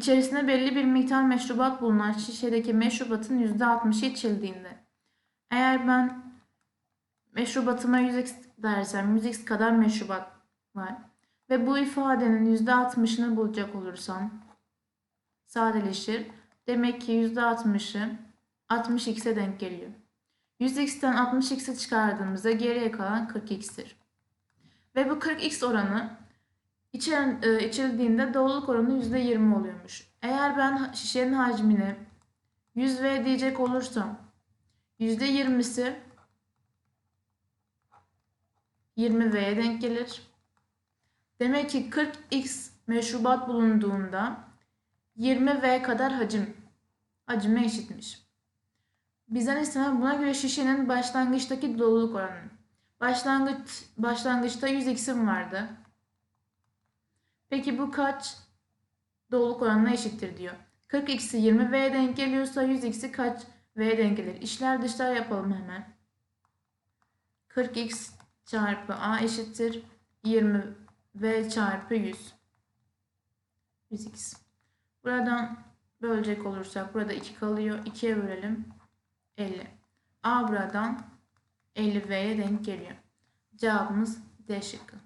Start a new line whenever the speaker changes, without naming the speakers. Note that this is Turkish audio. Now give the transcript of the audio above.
İçerisinde belli bir miktar meşrubat bulunan şişedeki meşrubatın %60'ı içildiğinde. Eğer ben meşrubatıma 100x dersem 100x kadar meşrubat var. Ve bu ifadenin %60'ını bulacak olursam sadeleşir. Demek ki %60'ı 60x'e denk geliyor. 100x'ten 60x'i çıkardığımızda geriye kalan 40x'tir. Ve bu 40x oranı içeren, e, içildiğinde doluluk oranı %20 oluyormuş. Eğer ben şişenin hacmini 100V diyecek olursam %20'si 20V'ye denk gelir. Demek ki 40x meşrubat bulunduğunda 20V kadar hacim hacime eşitmiş. Bizden istenen buna göre şişenin başlangıçtaki doluluk oranı. Başlangıç başlangıçta 100x'im vardı. Peki bu kaç doluluk oranına eşittir diyor. 40x'i 20V'ye denk geliyorsa 100x'i kaç V'ye denk gelir? İşler dışlar yapalım hemen. 40x çarpı A eşittir 20V çarpı 100. 100x. Buradan bölecek olursak burada 2 kalıyor. 2'ye bölelim. 50. A buradan 50V'ye denk geliyor. Cevabımız D şıkkı.